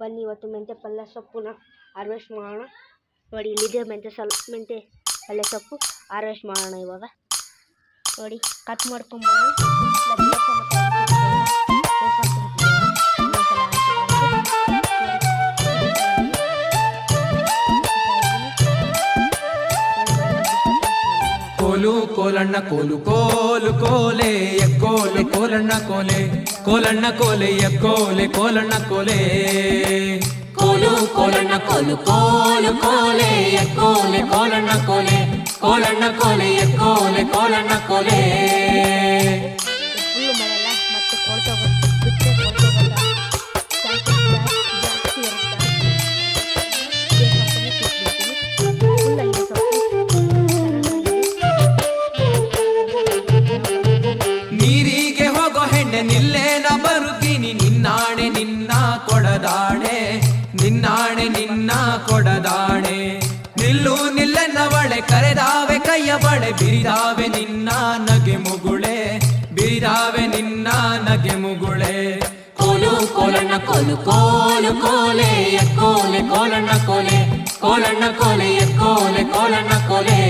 ಬನ್ನಿ ಇವತ್ತು ಮೆಂತ್ಯ ಪಲ್ಯ ಸೊಪ್ಪುನ ಹಾರ್ವೆಸ್ಟ್ ಮಾಡೋಣ. ನೋಡಿ, ಇಲ್ಲಿದೆ ಮೆಂತ್ಯ ಸ್ವಲ್ಪ ಮೆಂತ್ಯ ಪಲ್ಯ ಸೊಪ್ಪು ಹಾರ್ವೆಸ್ಟ್ ಮಾಡೋಣ ಇವಾಗ. ನೋಡಿ ಕಟ್ ಮಾಡ್ಕೊಂಬೋಣ ಕೋಲು ಕೋಲಣ್ಣ ಕೋಲು ಕೋಲು ಕೋಲೆ ಎಕ್ಕೋಲೆ ಕೋಲಣ್ಣ ಕೋಲೆ ಕೋಲಣ್ಣ ಕೋಲೆ ಎಕ್ಕೋಲೆ ಕೋಲಣ್ಣ ಕೋಲೆ ಕೋಲು ಕೋಲಣ್ಣ ಕೋಲು ಕೋಲು ಕೋಲೆ ಎಕ್ಕೋಲೆ ಕೋಲಣ್ಣ ಕೋಲೆ ಕೋಲಣ್ಣ ಕೋಲೆ ಎಕ್ಕೋಲೆ ಕೋಲಣ್ಣ ಕೋಲೆ ಹೆಣ್ಣೆ ನಿಲ್ಲೇನ ಬರುತ್ತೀನಿ, ನಿನ್ನಾಣೆ ನಿನ್ನ ಕೊಡದಾಣೆ ನಿನ್ನಾಣೆ ನಿನ್ನ ಕೊಡದಾಣೆ ನಿಲ್ಲು ನಿಲ್ಲೆನ್ನವಳೆ ಕರೆದಾವೆ ಕೈಯ ಬಳೆ, ಬಿರಿದಾವೆ ನಿನ್ನ ನಗೆ ಮುಗುಳೆ, ಬಿರಿದಾವೆ ನಿನ್ನ ನಗೆ ಮುಗುಳೆ. ಕೋಲು ಕೋಲಣ್ಣ, ಕೋಲು ಕೋಲು ಕೋಲೆ ಕೋಲೆ ಕೋಲಣ್ಣ ಕೋಲೆ ಕೋಲಣ್ಣ ಕೋಲೆ ಕೋಲೆ ಕೋಲಣ್ಣ ಕೋಲೆ.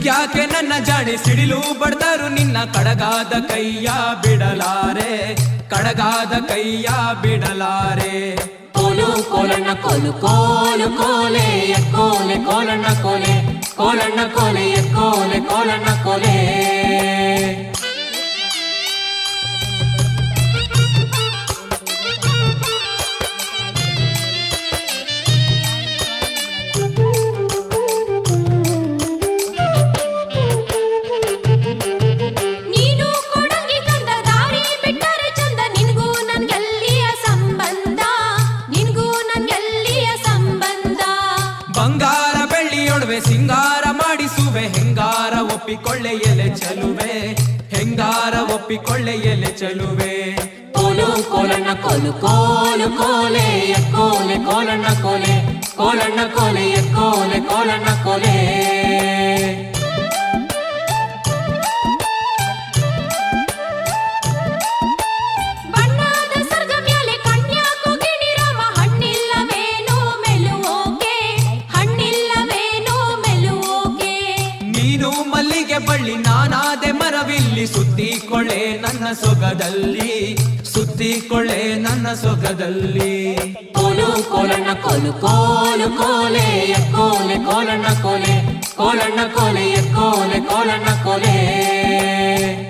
ಸಿಡುಕ್ಯಾಕೆ ನನ್ನ ಜಾಡಿ ಸಿಡಿಲು ಬಡ್ದರು? ನಿನ್ನ ಕಡಗಾದ ಕೈಯ ಬಿಡಲಾರೆ. ಕಡಗಾದ ಕೈಯ ಬಿಡಲಾರೆ. ಕೋಲು ಕೋಲಣ್ಣ ಕೋಲು ಕೋಲು ಕೋಲೆ, ಎಕ್ಕೋಲೆ ಕೋಲಣ್ಣ ಕೋಲೆ ಕೋಲಣ್ಣ ಕೋಲೆ, ಎಕ್ಕೋಲೆ ಕೋಲಣ್ಣ ಕೋಲೆ. ಬೆಳ್ಳಿಯೊಡವೆ ಸಿಂಗಾರ ಮಾಡಿಸುವೆ, ಹೆಂಗಾರ ಒಪ್ಪಿಕೊಳ್ಳೆ, ಎಲೆ ಚಲುವೆ ಹೆಂಗಾರ ಒಪ್ಪಿಕೊಳ್ಳೆ, ಎಲೆ ಚಲುವೆ ಕೋಲು, ಕೋಲಣ್ಣ, ಕೋಲು ಕೋಲು, ಕೋಲೆ ಕೋಲೆ ಕೋಲಣ್ಣ ಕೋಲೆ ಕೋಲಣ್ಣ, ಕೋಲೆ ಕೋಲೆ ಕೋಲಣ್ಣ, ಕೋಲೆ. ಬಳ್ಳಿ ನಾನಾದೆ ಮರವಿಲ್ಲಿ ಸುತ್ತಿಕೊಳ್ಳೆ ನನ್ನ ಸೊಗದಲ್ಲಿ. ಸುತ್ತಿಕೊಳ್ಳೆ ನನ್ನ ಸೊಗದಲ್ಲಿ. ಕೋಲು ಕೋಲಣ್ಣ ಕೋಲು ಕೋಲು ಕೋಲೆ ಕೋಲೆ ಕೋಲಣ್ಣ ಕೋಲೆ ಕೋಲಣ್ಣ ಕೋಲೆ ಕೋಲೆ ಕೋಲಣ್ಣ ಕೋಲೆ.